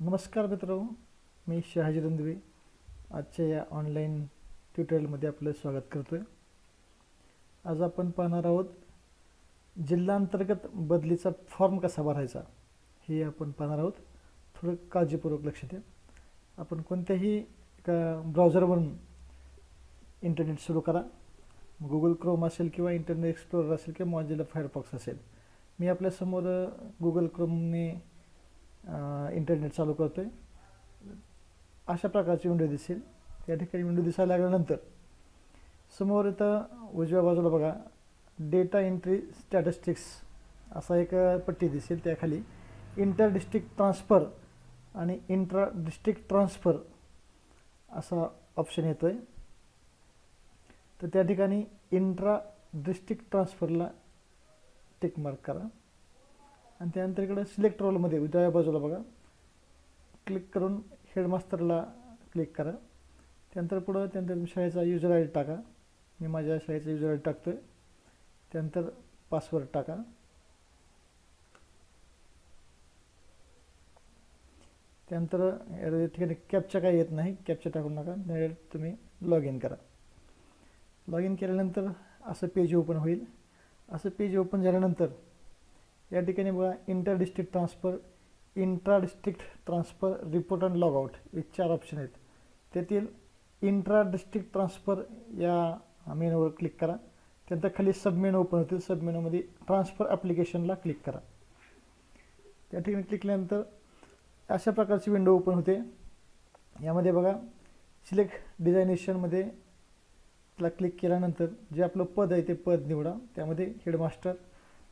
नमस्कार मित्रांनो मी शहाजी रंधवे. आजच्या या ऑनलाईन ट्युटोरियलमध्ये आपलं स्वागत करतो आहे आज आपण पाहणार आहोत जिल्हांतर्गत बदलीचा फॉर्म कसा भरायचा हे आपण पाहणार आहोत. थोडं काळजीपूर्वक लक्ष द्या. आपण कोणत्याही एका ब्राउझरवरून इंटरनेट सुरू करा. गुगल क्रोम असेल किंवा इंटरनेट एक्सप्लोरर असेल किंवा मॉजिला फायरफॉक्स असेल. मी आपल्यासमोर गुगल क्रोमने इंटरनेट चालू करतो आहे अशा प्रकारची विंडो दिसेल. त्या ठिकाणी विंडो दिसायला लागल्यानंतर समोर इथं उजव्या बाजूला बघा डेटा एंट्री स्टॅटिस्टिक्स असा एक पट्टी दिसेल त्याखाली इंटर डिस्ट्रिक्ट ट्रान्सफर आणि इंट्रा डिस्ट्रिक्ट ट्रान्सफर असा ऑप्शन येतो आहे तर त्या ठिकाणी इंट्रा डिस्ट्रिक्ट ट्रान्सफरला टिक मार्क करा. आणि त्यानंतर इकडं सिलेक्ट रोलमध्ये उजव्या बाजूला बघा. क्लिक करून हेडमास्तरला क्लिक करा. त्यानंतर पुढं त्यानंतर शाळेचा युजर आय डी टाका. मी माझ्या शाळेचा युजर आय डी टाकतो आहे त्यानंतर पासवर्ड टाका. त्यानंतर या ठिकाणी कॅपचा काही येत नाही. कॅपचा टाकू नका. डायरेक्ट तुम्ही लॉग इन करा. लॉग इन केल्यानंतर असं पेज ओपन होईल. असं पेज ओपन झाल्यानंतर या ठिकाणी बघा inter district transfer intra district transfer report and log out हे चार ऑप्शन आहेत. त्यातील इंट्रा डिस्ट्रिक्ट ट्रान्सफर या मेनूवर क्लिक करा. त्यानंतर खाली सबमेनू ओपन होतील सबमेनूमध्ये ट्रान्सफर ॲप्लिकेशनला क्लिक करा. त्या ठिकाणी क्लिक केल्यानंतर अशा प्रकारची विंडो ओपन होते. यामध्ये बघा सिलेक्ट डिझायनेशनमध्ये त्याला क्लिक केल्यानंतर जे आपलं पद आहे ते पद निवडा. त्यामध्ये हेडमास्टर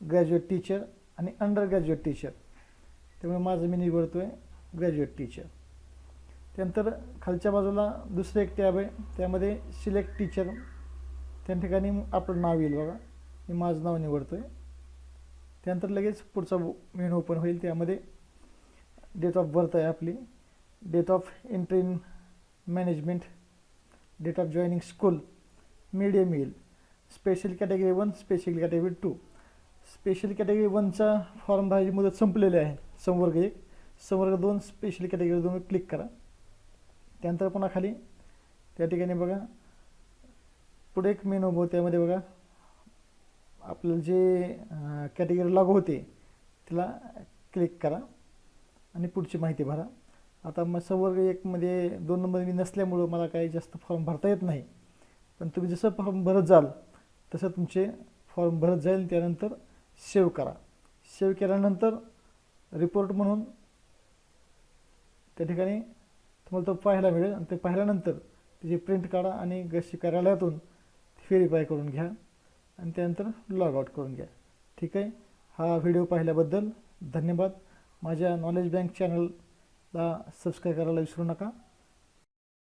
ग्रॅज्युएट टीचर आणि अंडर ग्रॅज्युएट टीचर. त्यामुळे माझं मी निवडतो आहे ग्रॅज्युएट टीचर. त्यानंतर खालच्या बाजूला दुसरं एक टॅब आहे. त्यामध्ये सिलेक्ट टीचर. त्या ठिकाणी आपलं नाव येईल बघा. मी माझं नाव निवडतो आहे त्यानंतर लगेच पुढचा मेनू ओपन होईल. त्यामध्ये डेट ऑफ बर्थ आहे आपली. Date of entry in management. Date of joining school. Medium येईल special category one special category two. Special category वनचा form भरायची मुदत संपलेली आहे. संवर्ग एक. संवर्ग दोन स्पेशल कॅटेगरी दोन क्लिक करा. त्यानंतर पुन्हा खाली. त्या ठिकाणी बघा. पुढे एक मेनू भाऊ त्यामध्ये बघा. आपलं जे कॅटेगरी लागू होते त्याला क्लिक करा. आणि पुढची माहिती भरा. आता मग संवर्ग एकमध्ये दोन नंबर मी नसल्यामुळं मला काही जास्त फॉर्म भरता येत नाही. पण तुम्ही जसं फॉर्म भरत जाल तसं तुमचे फॉर्म भरत जाईल. त्यानंतर सेव्ह करा. सेव्ह केल्यानंतर रिपोर्ट म्हणून त्या ठिकाणी तुम्हाला तो पाहायला मिळेल आणि ते पाहिल्यानंतर त्याची प्रिंट काढा आणि गशी कार्यालयातून व्हेरीफाय करून घ्या आणि त्यानंतर लॉग आउट करून घ्या. ठीक आहे? हा व्हिडिओ पाहिल्याबद्दल धन्यवाद. माझ्या नॉलेज बँक चॅनलला सबस्क्राईब करायला विसरू नका.